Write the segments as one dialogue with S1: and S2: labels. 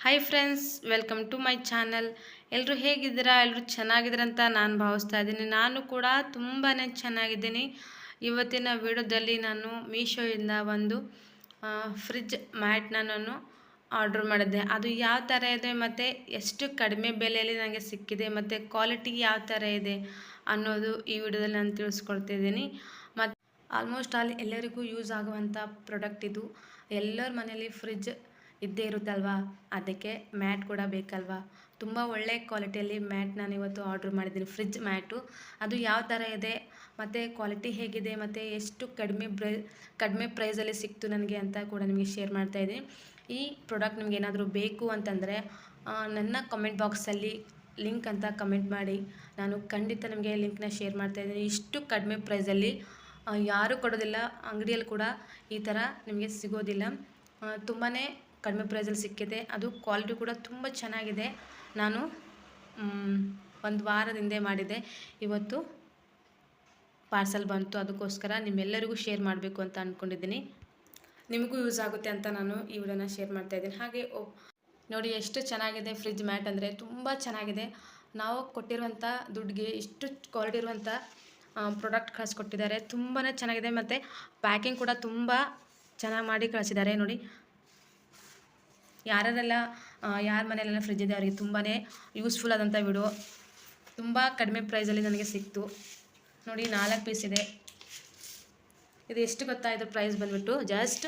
S1: Hi friends welcome to my channel ಎಲ್ಲರೂ ಹೇಗಿದ್ದೀರಾ? ಎಲ್ಲರೂ ಚೆನ್ನಾಗಿದ್ದೀರಾ ಅಂತ ನಾನು ಭಾವಿಸ್ತಾ ಇದ್ದೀನಿ. ನಾನು ಕೂಡ ತುಂಬಾ ಚೆನ್ನಾಗಿದ್ದೀನಿ. ಇವತ್ತಿನ ವಿಡಿಯೋದಲ್ಲಿ ನಾನು ಮೀಶೋಯಿಂದ ಒಂದು ಫ್ರಿಜ್ ಮ್ಯಾಟ್ನ ನಾನು ಆರ್ಡ್ರ್ ಮಾಡಿದ್ದೆ. ಅದು ಯಾವ ಥರ ಇದೆ ಮತ್ತು ಎಷ್ಟು ಕಡಿಮೆ ಬೆಲೆಯಲ್ಲಿ ನನಗೆ ಸಿಕ್ಕಿದೆ ಮತ್ತು ಕ್ವಾಲಿಟಿ ಯಾವ ಥರ ಇದೆ ಅನ್ನೋದು ಈ ವಿಡಿಯೋದಲ್ಲಿ ನಾನು ತಿಳಿಸ್ಕೊಡ್ತಿದ್ದೀನಿ ಮತ್ತು ಆಲ್ಮೋಸ್ಟ್ ಆಲ್ ಎಲ್ಲರಿಗೂ ಯೂಸ್ ಆಗುವಂಥ ಪ್ರಾಡಕ್ಟ್ ಇದು. ಎಲ್ಲರ ಮನೇಲಿ ಫ್ರಿಜ್ ಇದ್ದೇ ಇರುತ್ತಲ್ವಾ? ಅದಕ್ಕೆ ಮ್ಯಾಟ್ ಕೂಡ ಬೇಕಲ್ವಾ? ತುಂಬ ಒಳ್ಳೆ ಕ್ವಾಲಿಟಿಯಲ್ಲಿ ಮ್ಯಾಟ್ ನಾನು ಇವತ್ತು ಆರ್ಡ್ರ್ ಮಾಡಿದ್ದೀನಿ. Fridge mat. ಅದು ಯಾವ ಥರ ಇದೆ? ಮತ್ತು ಕ್ವಾಲಿಟಿ ಹೇಗಿದೆ? ಮತ್ತು ಎಷ್ಟು ಕಡಿಮೆ ಪ್ರೈ ಕಡಿಮೆ ಪ್ರೈಸಲ್ಲಿ ಸಿಕ್ತು ನನಗೆ ಅಂತ ಕೂಡ ನಿಮಗೆ ಶೇರ್ ಮಾಡ್ತಾಯಿದ್ದೀನಿ ಈ ಪ್ರಾಡಕ್ಟ್ ನಿಮ್ಗೆ ಏನಾದರೂ ಬೇಕು ಅಂತಂದರೆ ನನ್ನ ಕಮೆಂಟ್ ಬಾಕ್ಸಲ್ಲಿ ಲಿಂಕ್ ಅಂತ ಕಮೆಂಟ್ ಮಾಡಿ. ನಾನು ಖಂಡಿತ ನಿಮಗೆ ಲಿಂಕ್ನ ಶೇರ್ ಮಾಡ್ತಾಯಿದ್ದೀನಿ ಇಷ್ಟು ಕಡಿಮೆ ಪ್ರೈಸಲ್ಲಿ ಯಾರೂ ಕೊಡೋದಿಲ್ಲ. ಅಂಗಡಿಯಲ್ಲಿ ಕೂಡ ಈ ಥರ ನಿಮಗೆ ಸಿಗೋದಿಲ್ಲ. ತುಂಬಾ ಕಡಿಮೆ ಪ್ರೈಸಲ್ಲಿ ಸಿಕ್ಕಿದೆ. ಅದು ಕ್ವಾಲಿಟಿ ಕೂಡ ತುಂಬ ಚೆನ್ನಾಗಿದೆ. ನಾನು ಒಂದು ವಾರದಿಂದ ಮಾಡಿದೆ. ಇವತ್ತು ಪಾರ್ಸಲ್ ಬಂತು. ಅದಕ್ಕೋಸ್ಕರ ನಿಮ್ಮೆಲ್ಲರಿಗೂ ಶೇರ್ ಮಾಡಬೇಕು ಅಂತ ಅಂದ್ಕೊಂಡಿದ್ದೀನಿ ನಿಮಗೂ ಯೂಸ್ ಆಗುತ್ತೆ ಅಂತ ನಾನು ಈ ವಿಡಿಯೋನ ಶೇರ್ ಮಾಡ್ತಾ ಇದ್ದೀನಿ. ಹಾಗೆ ಓ ನೋಡಿ ಎಷ್ಟು ಚೆನ್ನಾಗಿದೆ ಫ್ರಿಜ್ ಮ್ಯಾಟ್ ಅಂದರೆ ತುಂಬ ಚೆನ್ನಾಗಿದೆ. ನಾವು ಕೊಟ್ಟಿರುವಂಥ ದುಡ್ಡಿಗೆ ಇಷ್ಟು ಕ್ವಾಲಿಟಿ ಇರುವಂಥ ಪ್ರಾಡಕ್ಟ್ ಕಳಿಸ್ಕೊಟ್ಟಿದ್ದಾರೆ. ತುಂಬಾ ಚೆನ್ನಾಗಿದೆ. ಮತ್ತು ಪ್ಯಾಕಿಂಗ್ ಕೂಡ ತುಂಬ ಚೆನ್ನಾಗಿ ಮಾಡಿ ಕಳಿಸಿದ್ದಾರೆ. ನೋಡಿ ಯಾರ್ಯಾರೆಲ್ಲ ಯಾರ ಮನೆಯಲ್ಲೆಲ್ಲ ಫ್ರಿಜ್ ಇದೆ ಅವರಿಗೆ ತುಂಬಾ ಯೂಸ್ಫುಲ್ ಆದಂಥ ವಿಡಿಯೋ ತುಂಬ ಕಡಿಮೆ ಪ್ರೈಸಲ್ಲಿ ನನಗೆ ಸಿಕ್ತು. ನೋಡಿ, ನಾಲ್ಕು ಪೀಸ್ ಇದೆ. ಇದು ಎಷ್ಟು ಗೊತ್ತಾ? ಇದು ಪ್ರೈಸ್ ಬಂದ್ಬಿಟ್ಟು ಜಸ್ಟ್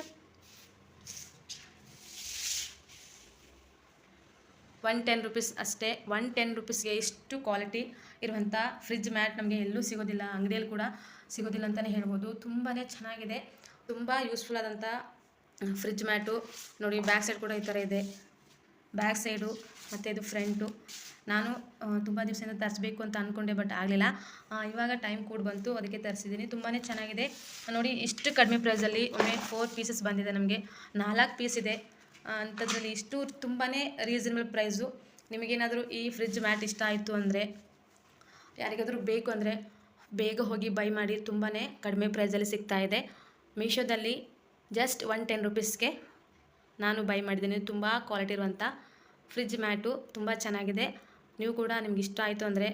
S1: ಒನ್ ಟೆನ್ ರುಪೀಸ್ ಅಷ್ಟೇ. ಒನ್ ಟೆನ್ ರುಪೀಸ್ಗೆ ಇಷ್ಟು ಕ್ವಾಲಿಟಿ ಇರುವಂಥ ಫ್ರಿಜ್ ಮ್ಯಾಟ್ ನಮಗೆ ಎಲ್ಲೂ ಸಿಗೋದಿಲ್ಲ. ಅಂಗಡಿಯಲ್ಲಿ ಕೂಡ ಸಿಗೋದಿಲ್ಲ ಅಂತಲೇ ಹೇಳ್ಬೋದು. ತುಂಬಾ ಚೆನ್ನಾಗಿದೆ. ತುಂಬ ಯೂಸ್ಫುಲ್ ಆದಂಥ ಫ್ರಿಜ್ ಮ್ಯಾಟು, ನೋಡಿ ಬ್ಯಾಕ್ ಸೈಡ್ ಕೂಡ ಈ ಥರ ಇದೆ. ಬ್ಯಾಕ್ ಸೈಡು ಮತ್ತು ಇದು ಫ್ರಂಟು. ನಾನು ತುಂಬ ದಿವಸದಿಂದ ತರಿಸ್ಬೇಕು ಅಂತ ಅಂದ್ಕೊಂಡೆ ಬಟ್ ಆಗಲಿಲ್ಲ. ಇವಾಗ ಟೈಮ್ ಕೂಡ ಬಂತು, ಅದಕ್ಕೆ ತರಿಸಿದ್ದೀನಿ. ತುಂಬಾ ಚೆನ್ನಾಗಿದೆ. ನೋಡಿ, ಇಷ್ಟು ಕಡಿಮೆ ಪ್ರೈಸಲ್ಲಿ ಒಮ್ಮೆ ಫೋರ್ ಪೀಸಸ್ ಬಂದಿದೆ ನಮಗೆ. ನಾಲ್ಕು ಪೀಸ್ ಇದೆ. ಅಂಥದ್ರಲ್ಲಿ ಇಷ್ಟು ತುಂಬಾ ರೀಸನಬಲ್ ಪ್ರೈಸು ನಿಮಗೇನಾದರೂ ಈ ಫ್ರಿಜ್ ಮ್ಯಾಟ್ ಇಷ್ಟ ಆಯಿತು ಅಂದರೆ, ಯಾರಿಗಾದರೂ ಬೇಕು ಅಂದರೆ, ಬೇಗ ಹೋಗಿ ಬೈ ಮಾಡಿ ತುಂಬಾ ಕಡಿಮೆ ಪ್ರೈಸಲ್ಲಿ ಸಿಗ್ತಾಯಿದೆ ಮೀಶೋದಲ್ಲಿ ಜಸ್ಟ್ ಒನ್ ಟೆನ್ ರುಪೀಸ್ಗೆ ನಾನು ಬೈ ಮಾಡಿದ್ದೀನಿ. ತುಂಬ ಕ್ವಾಲಿಟಿ ಇರುವಂಥ ಫ್ರಿಜ್ ಮ್ಯಾಟು ತುಂಬ ಚೆನ್ನಾಗಿದೆ. ನೀವು ಕೂಡ ನಿಮ್ಗೆ ಇಷ್ಟ ಆಯಿತು ಅಂದರೆ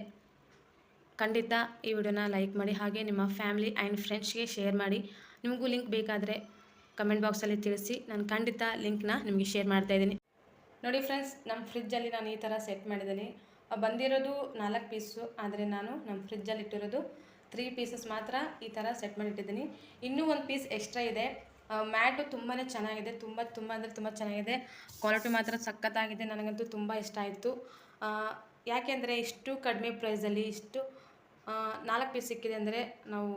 S1: ಖಂಡಿತ ಈ ವಿಡಿಯೋನ ಲೈಕ್ ಮಾಡಿ, ಹಾಗೆ ನಿಮ್ಮ ಫ್ಯಾಮಿಲಿ ಆ್ಯಂಡ್ ಫ್ರೆಂಡ್ಸ್ಗೆ ಶೇರ್ ಮಾಡಿ. ನಿಮಗೂ ಲಿಂಕ್ ಬೇಕಾದರೆ ಕಮೆಂಟ್ ಬಾಕ್ಸಲ್ಲಿ ತಿಳಿಸಿ. ನಾನು ಖಂಡಿತ ಲಿಂಕ್ನ ನಿಮಗೆ ಶೇರ್ ಮಾಡ್ತಾಯಿದ್ದೀನಿ ನೋಡಿ ಫ್ರೆಂಡ್ಸ್, ನಮ್ಮ ಫ್ರಿಜ್ಜಲ್ಲಿ ನಾನು ಈ ಥರ ಸೆಟ್ ಮಾಡಿದ್ದೀನಿ. ಬಂದಿರೋದು ನಾಲ್ಕು ಪೀಸು, ಆದರೆ ನಾನು ನಮ್ಮ ಫ್ರಿಜ್ಜಲ್ಲಿ ಇಟ್ಟಿರೋದು ತ್ರೀ ಪೀಸಸ್ ಮಾತ್ರ ಈ ಥರ ಸೆಟ್ ಮಾಡಿಟ್ಟಿದ್ದೀನಿ. ಇನ್ನೂ ಒಂದು ಪೀಸ್ ಎಕ್ಸ್ಟ್ರಾ ಇದೆ. ಮ್ಯಾಟು ತುಂಬಾ ಚೆನ್ನಾಗಿದೆ. ತುಂಬ ತುಂಬ ಅಂದರೆ ತುಂಬ ಚೆನ್ನಾಗಿದೆ. ಕ್ವಾಲಿಟಿ ಮಾತ್ರ ಸಖತ್ತಾಗಿದೆ. ನನಗಂತೂ ತುಂಬ ಇಷ್ಟ ಆಯಿತು. ಯಾಕೆಂದರೆ ಇಷ್ಟು ಕಡಿಮೆ ಪ್ರೈಸಲ್ಲಿ ಇಷ್ಟು ನಾಲ್ಕು ಪೀಸ್ ಸಿಕ್ಕಿದೆ ಅಂದರೆ ನಾವು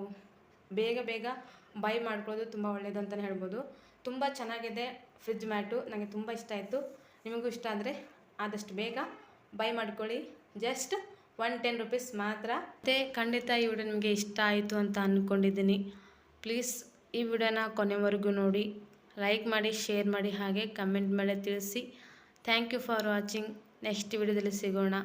S1: ಬೇಗ ಬೇಗ ಬೈ ಮಾಡ್ಕೊಳ್ಳೋದು ತುಂಬ ಒಳ್ಳೆಯದು ಅಂತಲೇ ಹೇಳ್ಬೋದು. ತುಂಬ ಚೆನ್ನಾಗಿದೆ ಫ್ರಿಜ್ ಮ್ಯಾಟು. ನನಗೆ ತುಂಬ ಇಷ್ಟ ಆಯಿತು. ನಿಮಗೂ ಇಷ್ಟ ಅಂದರೆ ಆದಷ್ಟು ಬೇಗ ಬೈ ಮಾಡ್ಕೊಳ್ಳಿ. ಜಸ್ಟ್ ಒನ್ ಟೆನ್ ರುಪೀಸ್ ಮಾತ್ರ. ಮತ್ತು ಖಂಡಿತ ಈ ವಿಡಿಯೋ ನಿಮಗೆ ಇಷ್ಟ ಆಯಿತು ಅಂತ ಅಂದ್ಕೊಂಡಿದ್ದೀನಿ ಪ್ಲೀಸ್ ಈ ವಿಡಿಯೋನ ಕೊನೆವರೆಗೂ ನೋಡಿ ಲೈಕ್ ಮಾಡಿ ಶೇರ್ ಮಾಡಿ ಹಾಗೆ ಕಮೆಂಟ್ ಮೇಲೆ ತಿಳಿಸಿ. Thank you for watching next ವಿಡಿಯೋದಲ್ಲಿ ಸಿಗೋಣ.